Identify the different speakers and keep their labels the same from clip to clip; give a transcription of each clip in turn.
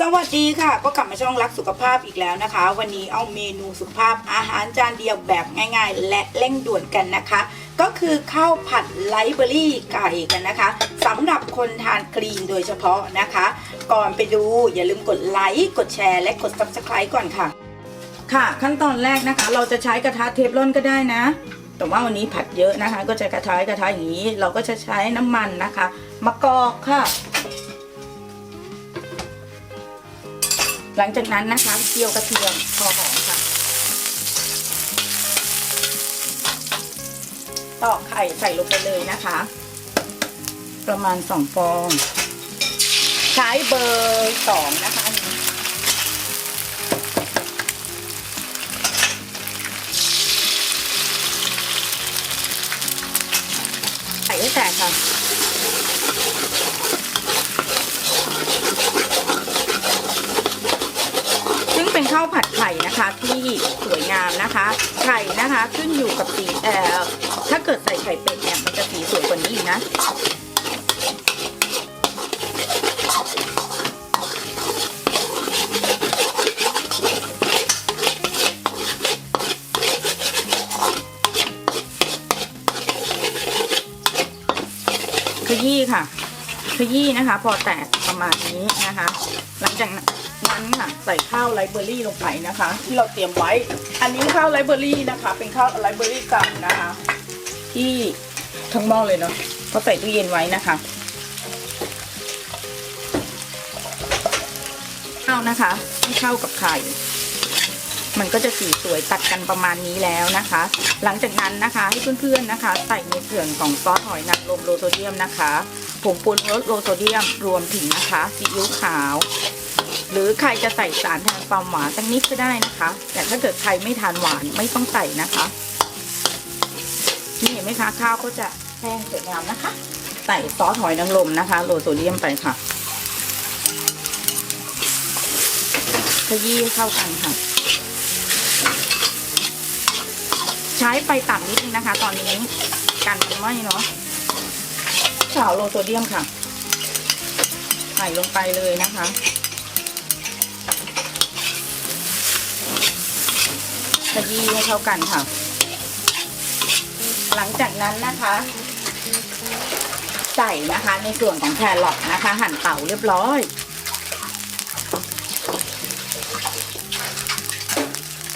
Speaker 1: สวัสดีค่ะ ก็กลับมาช่องรักสุขภาพอีกแล้วนะคะ วันนี้เอาเมนูสุขภาพอาหารจานเดียวแบบง่าย ๆ และเร่งด่วนกันนะคะ ก็คือข้าวผัดไลฟ์เบอรี่ไก่กันนะคะสำหรับคนทานคลีนโดยเฉพาะนะคะ ก่อนไปดูอย่าลืมกดไลค์กดแชร์และกด subscribe ก่อนค่ะ ค่ะขั้นตอนแรกนะคะ เราจะใช้กระทะเทฟลอนก็ได้นะ แต่ว่าวันนี้ผัดเยอะนะคะ ก็จะกระทะกระทะอย่างนี้ เราก็จะใช้น้ำมันนะคะมะกอกค่ะ หลังจากนั้นนะคะเจียวกระเทียมพอหอมค่ะ ตอกไข่ใส่ลงไปเลยนะคะ ประมาณสองฟอง ใช้เบอร์สองนะคะอันนี้ใส่ให้แตกค่ะ ซึ่งเป็นข้าวผัดไข่นะคะที่สวยงามนะคะ ไข่นะคะขึ้นอยู่กับสีเอ่อถ้าเกิดใส่ไข่เป็ดเนี่ยมันจะสีสวยกว่านี้อีกนะขยี้ค่ะขยี้นะคะ พอแตกประมาณนี้นะคะ หลังจาก นั้นค่ะใส่ข้าวไรเบอรี่ลงไปนะคะ ที่เราเตรียมไว้ อันนี้ข้าวไรเบอรี่นะคะ เป็นข้าวไรเบอรี่เก่านะคะ ที่ทั้งหม้อเลยเนาะก็ใส่ตู้เย็นไว้นะคะข้าวนะคะให้เข้ากับไข่ มันก็จะสีสวยตัดกันประมาณนี้แล้วนะคะ หลังจากนั้นนะคะให้เพื่อนๆนะคะ ใส่ในส่วนของซอสหอยนางรมโลโซเดียมนะคะผงปรุงรสโลโซเดียมรวมถึงนะคะซีอิ๊วขาว หรือใครจะใส่สารแทนความหวานสักนิดก็ได้นะคะ แต่ถ้าเกิดใครไม่ทานหวานไม่ต้องใส่นะคะ นี่เห็นไหมคะข้าวก็จะแห้งสวยงามนะคะ ใส่ซอสหอยนางรมนะคะโลโซเดียมไปค่ะขยี้เข้ากันค่ะ ใช้ไฟต่ำนิดนึงนะคะ ตอนนี้กันมันไหมเนาะขาวโลโซเดียมค่ะ ใส่ลงไปเลยนะคะ ขยี้ให้เข้ากันค่ะ หลังจากนั้นนะคะ ใส่นะคะในส่วนของแครอทนะคะ หั่นเต่าเรียบร้อย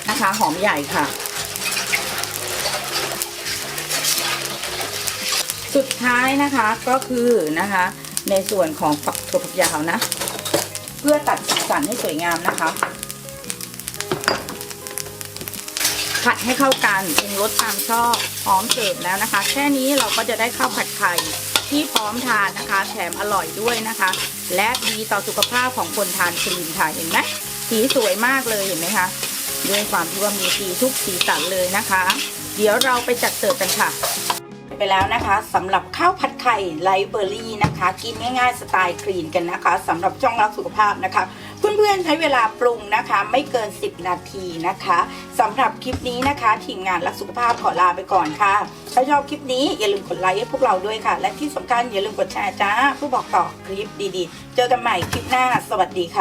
Speaker 1: นะคะหอมใหญ่ค่ะ สุดท้ายนะคะก็คือนะคะ ในส่วนของฝักถั่วฝักยาวนะ เพื่อตัดสีสันให้สวยงามนะคะ ผัดให้เข้ากันปรุงรสตามชอบพร้อมเสิร์ฟแล้วนะคะ แค่นี้เราก็จะได้ข้าวผัดไข่ที่พร้อมทานนะคะ แถมอร่อยด้วยนะคะ และดีต่อสุขภาพของคนทานคลีนค่ะเห็นไหมสีสวยมากเลยเห็นไหมคะด้วยความที่ว่ามีสีทุกสีสันเลยนะคะ เดี๋ยวเราไปจัดเสิร์ฟกันค่ะ ไปแล้วนะคะสำหรับข้าวผัดไข่ไลฟ์เบอร์รี่นะคะ กินง่ายๆสไตล์คลีนกันนะคะสำหรับช่องรักสุขภาพนะคะ เพื่อนๆใช้เวลาปรุงนะคะ ไม่เกิน 10 นาทีนะคะสำหรับคลิปนี้นะคะทีมงานรักสุขภาพขอลาไปก่อนค่ะ ถ้าชอบคลิปนี้อย่าลืมกดไลค์ให้พวกเราด้วยค่ะ และที่สำคัญอย่าลืมกดแชร์จ้าผู้บอกต่อคลิปดีๆ เจอกันใหม่คลิปหน้า สวัสดีค่ะ